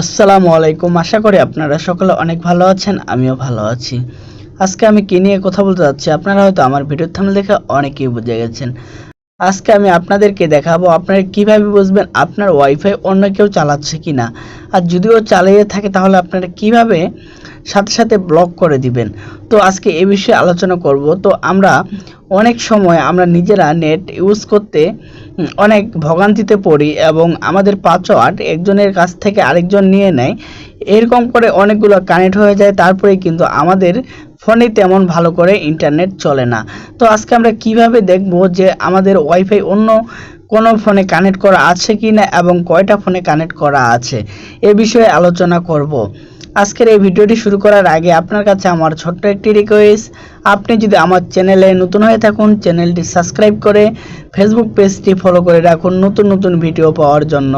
আসসালামু আলাইকুম। আশা করি আপনারা সকলে অনেক ভালো আছেন, আমিও ভালো আছি। আজকে আমি কী নিয়ে কথা বলতে যাচ্ছি, আপনারা হয়তো আমার ভিডিওর থামলে দেখে অনেকেই বুঝে গেছেন। আজকে আমি আপনাদেরকে দেখাবো আপনারা কীভাবে বুঝবেন আপনার ওয়াইফাই অন্য কেউ চালাচ্ছে কিনা। আর যদিও চালিয়ে থাকে, তাহলে আপনারা কীভাবে সাথে সাথে ব্লক করে দিবেন? তো আজকে এ বিষয়ে আলোচনা করব। তো আমরা অনেক সময় আমরা নিজেরা নেট ইউজ করতে অনেক ভোগান্তিতে পড়ি এবং আমাদের পাসওয়ার্ড একজনের কাছ থেকে আরেকজন নিয়ে নেয়। এরকম করে অনেকগুলো কানেক্ট হয়ে যায়, তারপরে কিন্তু আমাদের ফোনে তেমন ভালো করে ইন্টারনেট চলে না। তো আজকে আমরা কীভাবে দেখব যে আমাদের ওয়াইফাই অন্য কোনো ফোনে কানেক্ট করা আছে কি না এবং কয়টা ফোনে কানেক্ট করা আছে, এ বিষয়ে আলোচনা করব। আজকের এই ভিডিওটি শুরু করার আগে আপনার কাছে আমার ছোট্ট একটি রিকোয়েস্ট আপনি যদি আমার চ্যানেলে নতুন হয়ে থাকুন চ্যানেলটি সাবস্ক্রাইব করে ফেসবুক পেজটি ফলো করে রাখুন নতুন নতুন ভিডিও পাওয়ার জন্য।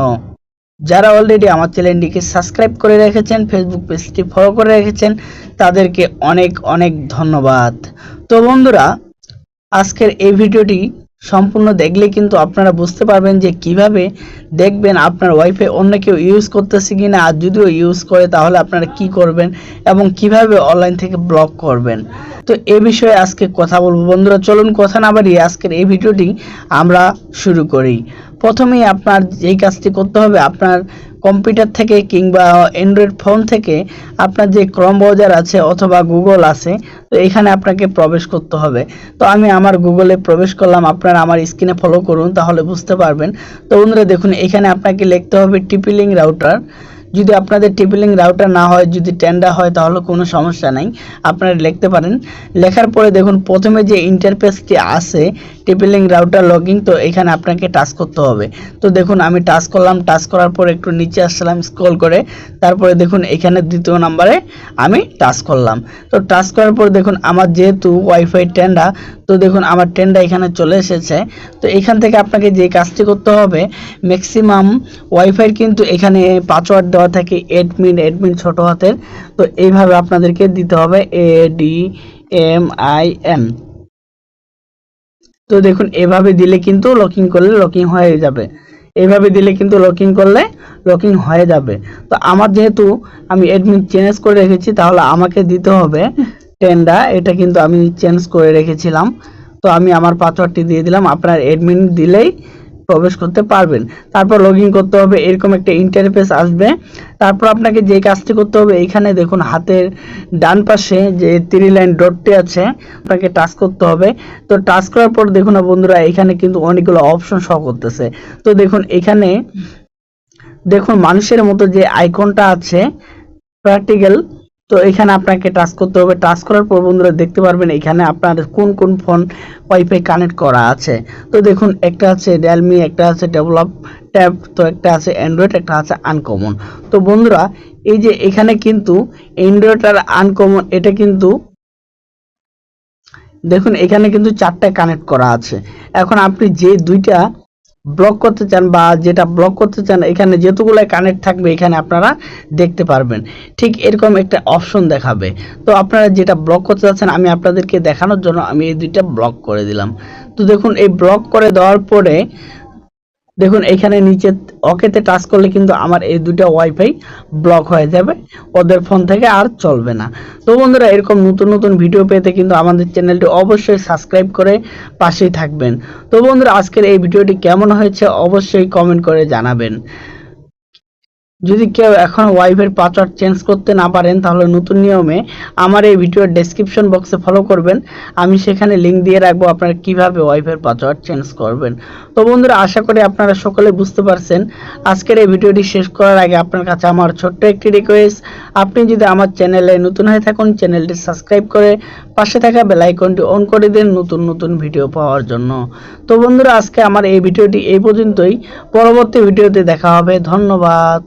যারা অলরেডি আমার চ্যানেলটিকে সাবস্ক্রাইব করে রেখেছেন ফেসবুক পেজটি ফলো করে রেখেছেন, তাদেরকে অনেক অনেক ধন্যবাদ। তো বন্ধুরা, আজকের এই ভিডিওটি সম্পূর্ণ দেখলে কিন্তু আপনারা বুঝতে পারবেন যে কীভাবে দেখবেন আপনার ওয়াইফাই অন্য কেউ ইউজ করতেছে কি না আর যদিও ইউজ করে তাহলে আপনারা কি করবেন এবং কীভাবে অনলাইন থেকে ব্লক করবেন। তো এ বিষয়ে আজকে কথা বলব। বন্ধুরা, চলুন কথা না বাড়িয়ে আজকের এই ভিডিওটি আমরা শুরু করি। প্রথমেই আপনার যেই কাজটি করতে হবে, আপনার কম্পিউটার থেকে কিংবা অ্যান্ড্রয়েড ফোন থেকে আপনার যে ক্রম ব্রাউজার আছে অথবা গুগল আছে, তো এখানে আপনাকে প্রবেশ করতে হবে। তো আমি আমার গুগলে প্রবেশ করলাম, আপনারা আমার স্ক্রিনে ফলো করুন, তাহলে বুঝতে পারবেন। তো বন্ধুরা দেখুন, এখানে আপনাকে লিখতে হবে টিপিলিং রাউটার যদি আপনাদের টিপিলিং রাউটার না হয়, যদি টেন্ডা হয়, তাহলে কোনো সমস্যা নাই। আপনারা লিখতে পারেন। লেখার পরে দেখুন, প্রথমে যে ইন্টারফেসটি আছে, টিপিলিং রাউটার লগিং তো এখানে আপনাকে টাচ করতে হবে। তো দেখুন, আমি টাচ করলাম। টাচ করার পর একটু নিচে আসলাম স্ক্রল করে। তারপরে দেখুন, এখানে দ্বিতীয় নাম্বারে আমি টাচ করলাম। তো টাচ করার পর দেখুন, আমার যেহেতু ওয়াইফাই টেন্ডা তো দেখুন, আমার টেন্ডা এখানে চলে এসেছে। তো এখান থেকে আপনাকে যে কাজটি করতে হবে ম্যাক্সিমাম ওয়াইফাই কিন্তু এখানে পাসওয়ার্ড দেওয়া থাকে এডমিন এডমিন ছোট হাতের। তো এইভাবে আপনাদেরকে দিতে হবে A D M I N তো দেখুন, এভাবে দিলে কিন্তু লকিং করলে লকিং হয়ে যাবে। এইভাবে দিলে কিন্তু লকিং করলে লকিং হয়ে যাবে। তো আমার যেহেতু আমি অ্যাডমিন চেঞ্জ করে রেখেছি, তাহলে আমাকে দিতে হবে টেন্ডা এটা কিন্তু আমি চেঞ্জ করে রেখেছিলাম। তো আমি আমার পাসওয়ার্ডটি দিয়ে দিলাম, আপনার অ্যাডমিন দিলেই প্রবেশ করতে পারবেন। তারপর লগ করতে হবে, এরকম একটা ইন্টারফেস আসবে। তারপর আপনাকে যে কাজটি করতে হবে, এইখানে দেখুন হাতের ডান পাশে যে থ্রি লাইন ডটটি আছে, আপনাকে টাচ করতে হবে। তো টাচ করার পর দেখুন না বন্ধুরা, এখানে কিন্তু অনেকগুলো অপশন শো করতেছে। তো দেখুন, এখানে দেখুন মানুষের মতো যে আইকনটা আছে প্র্যাকটিক্যাল তো এখানে আপনাকে টাচ করতে হবে। টাচ করার পর বন্ধুরা দেখতে পারবেন এখানে আপনার কোন কোন ফোন ওয়াইফাই কানেক্ট করা আছে। তো দেখুন, একটা আছে রিয়েলমি একটা আছে ডেভেলপ ট্যাব তো একটা আছে অ্যান্ড্রয়েড একটা আছে আনকমন তো বন্ধুরা, এই যে এখানে কিন্তু অ্যান্ড্রয়েড আর আনকমন এটা কিন্তু দেখুন, এখানে কিন্তু চারটা কানেক্ট করা আছে। এখন আপনি যে দুইটা ব্লক করতে চান বা যেটা ব্লক করতে চান, এখানে যেতগুলো কানেক্ট থাকবে, এখানে আপনারা দেখতে পারবেন। ঠিক এরকম একটা অপশন দেখাবে। তো আপনারা যেটা ব্লক করতে চাচ্ছেন, আমি আপনাদেরকে দেখানোর জন্য আমি এই দুইটা ব্লক করে দিলাম। তো দেখুন, এই ব্লক করে দেওয়ার পরে দেখুন, এখানে নিচে ওকেতে টাচ করলে কিন্তু আমার এই দুটো ওয়াইফাই ব্লক হয়ে যাবে, ওদের ফোন থেকে আর চলবে না। তো বন্ধুরা, এরকম নতুন নতুন ভিডিও পেতে কিন্তু আমাদের চ্যানেলটি অবশ্যই সাবস্ক্রাইব করে পাশেই থাকবেন। তো বন্ধুরা, আজকের এই ভিডিওটি কেমন হয়েছে অবশ্যই কমেন্ট করে জানাবেন। যদি কেউ এখন ওয়াইফের পাসওয়ার্ড চেঞ্জ করতে না পারেন, তাহলে নতুন নিয়মে আমার এই ভিডিওর ডেসক্রিপশন বক্সে ফলো করবেন। আমি সেখানে লিংক দিয়ে রাখব আপনারা কীভাবে ওয়াইফের পাসওয়ার্ড চেঞ্জ করবেন। তো বন্ধুরা, আশা করি আপনারা সকলে বুঝতে পারছেন। আজকের এই ভিডিওটি শেষ করার আগে আপনার কাছে আমার ছোট্ট একটি রিকোয়েস্ট আপনি যদি আমার চ্যানেলে নতুন হয়ে থাকুন চ্যানেলটি সাবস্ক্রাইব করে পাশে থাকা বেল আইকনটি অন করে দিন নতুন নতুন ভিডিও পাওয়ার জন্য। তো বন্ধুরা, আজকে আমার এই ভিডিওটি এই পর্যন্তই। পরবর্তী ভিডিওতে দেখা হবে। ধন্যবাদ।